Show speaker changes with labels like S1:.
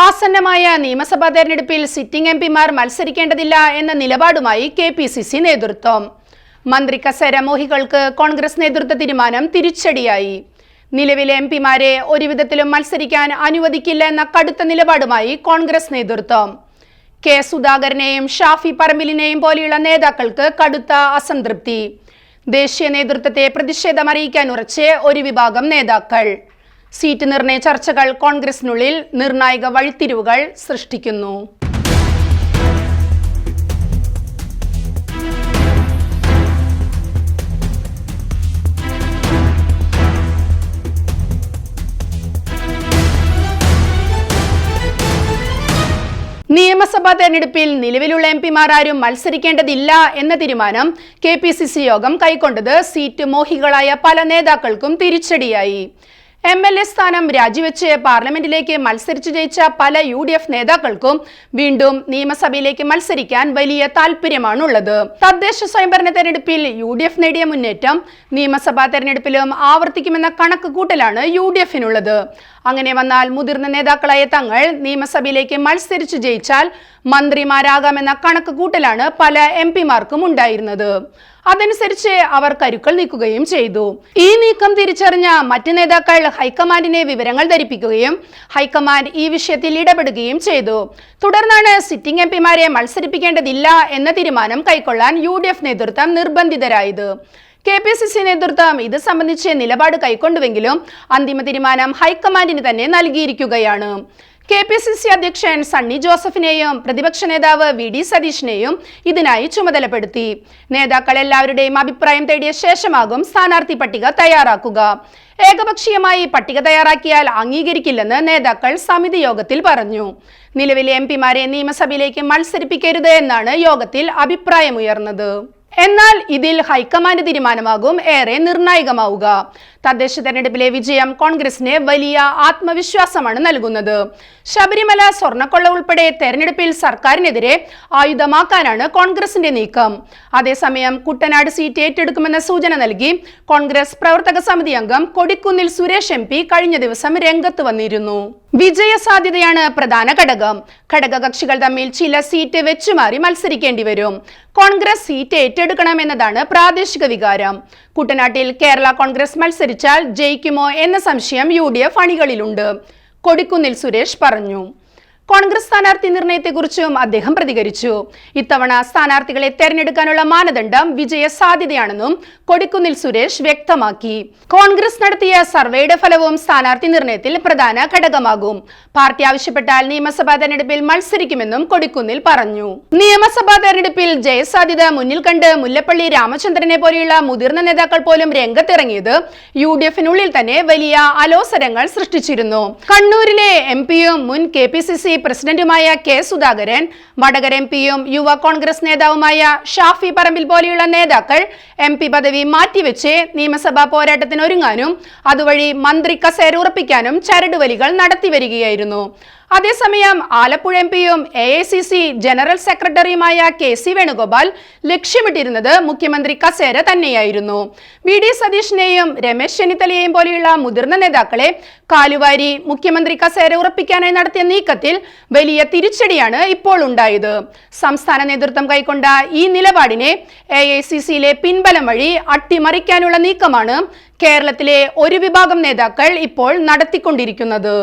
S1: ആസന്നമായ നിയമസഭാ തെരഞ്ഞെടുപ്പിൽ sitting M പിമാർ മത്സരിക്കേണ്ടതില്ല എന്ന നിലപാടുമായി കെ പി സി സി നേതൃത്വം. മന്ത്രി കസേര മോഹികൾക്ക് കോൺഗ്രസ് നേതൃത്വ തീരുമാനം തിരിച്ചടിയായി. നിലവിലെ എം പിമാരെ ഒരുവിധത്തിലും മത്സരിക്കാൻ അനുവദിക്കില്ല എന്ന കടുത്ത നിലപാടുമായി കോൺഗ്രസ് നേതൃത്വം. കെ സുധാകരനെയും ഷാഫി പറമ്പിലിനെയും പോലെയുള്ള നേതാക്കൾക്ക് കടുത്ത അസംതൃപ്തി. ദേശീയ നേതൃത്വത്തെ പ്രതിഷേധമറിയിക്കാൻ ഉറച്ച് ഒരു വിഭാഗം നേതാക്കൾ. സീറ്റ് നിർണയ ചർച്ചകൾ കോൺഗ്രസിനുള്ളിൽ നിർണായക വഴിത്തിരിവുകൾ സൃഷ്ടിക്കുന്നു. നിയമസഭാ തെരഞ്ഞെടുപ്പിൽ നിലവിലുള്ള എം ആരും മത്സരിക്കേണ്ടതില്ല എന്ന തീരുമാനം കെ പി സി സി യോഗം കൈക്കൊണ്ടത് സീറ്റ് മോഹികളായ പല നേതാക്കൾക്കും തിരിച്ചടിയായി. എം എൽ എ സ്ഥാനം രാജിവെച്ച് പാർലമെന്റിലേക്ക് മത്സരിച്ചു ജയിച്ച പല യു ഡി എഫ് നേതാക്കൾക്കും വീണ്ടും നിയമസഭയിലേക്ക് മത്സരിക്കാൻ വലിയ താല്പര്യമാണുള്ളത് തദ്ദേശ സ്വയംഭരണ തെരഞ്ഞെടുപ്പിൽ യു ഡി എഫ് നേടിയ മുന്നേറ്റം നിയമസഭാ തെരഞ്ഞെടുപ്പിലും ആവർത്തിക്കുമെന്ന കണക്ക് കൂട്ടലാണ് യു ഡി എഫിനുള്ളത്. അങ്ങനെ വന്നാൽ മുതിർന്ന നേതാക്കളായ തങ്ങൾ നിയമസഭയിലേക്ക് മത്സരിച്ചു ജയിച്ചാൽ മന്ത്രിമാരാകാമെന്ന കണക്ക് കൂട്ടലാണ് പല എം പിമാർക്കും ഉണ്ടായിരുന്നത്. അതനുസരിച്ച് അവർ കരുക്കൾ നീക്കുകയും ചെയ്തു. ഈ നീക്കം തിരിച്ചറിഞ്ഞ മറ്റ് നേതാക്കൾ ഹൈക്കമാൻഡിനെ വിവരങ്ങൾ ധരിപ്പിക്കുകയും ഹൈക്കമാൻഡ് ഈ വിഷയത്തിൽ ഇടപെടുകയും ചെയ്തു. തുടർന്നാണ് സിറ്റിംഗ് എം പിമാരെ മത്സരിപ്പിക്കേണ്ടതില്ല എന്ന തീരുമാനം കൈക്കൊള്ളാൻ യു നേതൃത്വം നിർബന്ധിതരായത്. കെ പി സി സി നേതൃത്വം ഇത് സംബന്ധിച്ച് നിലപാട് കൈക്കൊണ്ടുവെങ്കിലും അന്തിമ തീരുമാനം ഹൈക്കമാൻഡിന് തന്നെ നൽകിയിരിക്കുകയാണ്. കെ പി സി സി അധ്യക്ഷൻ സണ്ണി ജോസഫിനെയും പ്രതിപക്ഷ നേതാവ് വി ഡി സതീഷിനെയും ഇതിനായി ചുമതലപ്പെടുത്തി. നേതാക്കൾ എല്ലാവരുടെയും അഭിപ്രായം തേടിയ ശേഷമാകും സ്ഥാനാർത്ഥി പട്ടിക തയ്യാറാക്കുക. ഏകപക്ഷീയമായി പട്ടിക തയ്യാറാക്കിയാൽ അംഗീകരിക്കില്ലെന്ന് നേതാക്കൾ സമിതി യോഗത്തിൽ പറഞ്ഞു. നിലവിലെ എം പിമാരെ നിയമസഭയിലേക്ക് മത്സരിപ്പിക്കരുത് എന്നാണ് യോഗത്തിൽ അഭിപ്രായമുയർന്നത്. എന്നാൽ ഇതിൽ ഹൈക്കമാൻഡ് തീരുമാനമാകും ഏറെ നിർണായകമാവുക. തദ്ദേശ തെരഞ്ഞെടുപ്പിലെ വിജയം കോൺഗ്രസിന് വലിയ ആത്മവിശ്വാസമാണ് നൽകുന്നത്. ശബരിമല സ്വർണക്കൊള്ള ഉൾപ്പെടെ തെരഞ്ഞെടുപ്പിൽ സർക്കാരിനെതിരെ ആയുധമാക്കാനാണ് കോൺഗ്രസിന്റെ നീക്കം. അതേസമയം കുട്ടനാട് സീറ്റ് ഏറ്റെടുക്കുമെന്ന സൂചന നൽകി കോൺഗ്രസ് പ്രവർത്തക സമിതി അംഗം കൊടിക്കുന്നിൽ സുരേഷ് എം കഴിഞ്ഞ ദിവസം രംഗത്ത് വന്നിരുന്നു. വിജയ സാധ്യതയാണ് പ്രധാന ഘടകം. ഘടകകക്ഷികൾ തമ്മിൽ ചില സീറ്റ് വെച്ചുമാറി മത്സരിക്കേണ്ടി വരും. കോൺഗ്രസ് സീറ്റ് ഏറ്റെടുക്കണമെന്നതാണ് പ്രാദേശിക വികാരം. കുട്ടനാട്ടിൽ കേരള കോൺഗ്രസ് മത്സരിച്ചാൽ ജയിക്കുമോ എന്ന സംശയം യു ഡി എഫ് അണികളിലുണ്ട്. കൊടിക്കുന്നിൽ സുരേഷ് പറഞ്ഞു. കോൺഗ്രസ് സ്ഥാനാർത്ഥി നിർണയത്തെക്കുറിച്ചും അദ്ദേഹം പ്രതികരിച്ചു. ഇത്തവണ സ്ഥാനാർത്ഥികളെ തെരഞ്ഞെടുക്കാനുള്ള മാനദണ്ഡം വിജയ സാധ്യതയാണെന്നും കൊടിക്കുന്നിൽ സുരേഷ് വ്യക്തമാക്കി. കോൺഗ്രസ് നടത്തിയ സർവേയുടെ ഫലവും സ്ഥാനാർത്ഥി നിർണയത്തിൽ പ്രധാന ഘടകമാകും. പാർട്ടി ആവശ്യപ്പെട്ടാൽ നിയമസഭാ തെരഞ്ഞെടുപ്പിൽ മത്സരിക്കുമെന്നും കൊടിക്കുന്നിൽ പറഞ്ഞു. നിയമസഭാ തെരഞ്ഞെടുപ്പിൽ ജയസാധ്യത മുന്നിൽ കണ്ട് മുല്ലപ്പള്ളി രാമചന്ദ്രനെ പോലെയുള്ള മുതിർന്ന നേതാക്കൾ പോലും രംഗത്തിറങ്ങിയത് യു ഡി എഫിനുള്ളിൽ തന്നെ വലിയ അലോസരങ്ങൾ സൃഷ്ടിച്ചിരുന്നു. കണ്ണൂരിലെ എം പിയും മുൻ കെ പി സി സി പ്രസിഡന്റുമായ കെ സുധാകരൻ വടകര എം പിയും യുവ കോൺഗ്രസ് നേതാവുമായ ഷാഫി പറമ്പിൽ പോലെയുള്ള നേതാക്കൾ എം പി പദവി മാറ്റിവെച്ച് നിയമസഭാ പോരാട്ടത്തിനൊരുങ്ങാനും അതുവഴി മന്ത്രി കസേര ഉറപ്പിക്കാനും ചരടുവലികൾ നടത്തിവരികയായിരുന്നു. അതേസമയം ആലപ്പുഴ എം പിയും A I C C general സെക്രട്ടറിയുമായ കെ സി വേണുഗോപാൽ ലക്ഷ്യമിട്ടിരുന്നത് മുഖ്യമന്ത്രി കസേര തന്നെയായിരുന്നു. വി ഡി സതീഷിനെയും രമേശ് ചെന്നിത്തലയെയും പോലെയുള്ള മുതിർന്ന നേതാക്കളെ കാലുവാരി മുഖ്യമന്ത്രി കസേര ഉറപ്പിക്കാനായി നടത്തിയ നീക്കത്തിൽ വലിയ തിരിച്ചടിയാണ് ഇപ്പോൾ ഉണ്ടായത്. സംസ്ഥാന നേതൃത്വം കൈക്കൊണ്ട ഈ നിലപാടിനെ എ ഐ സി സിയിലെ പിൻബലം വഴി അട്ടിമറിക്കാനുള്ള നീക്കമാണ് കേരളത്തിലെ ഒരു വിഭാഗം നേതാക്കൾ ഇപ്പോൾ നടത്തിക്കൊണ്ടിരിക്കുന്നത്.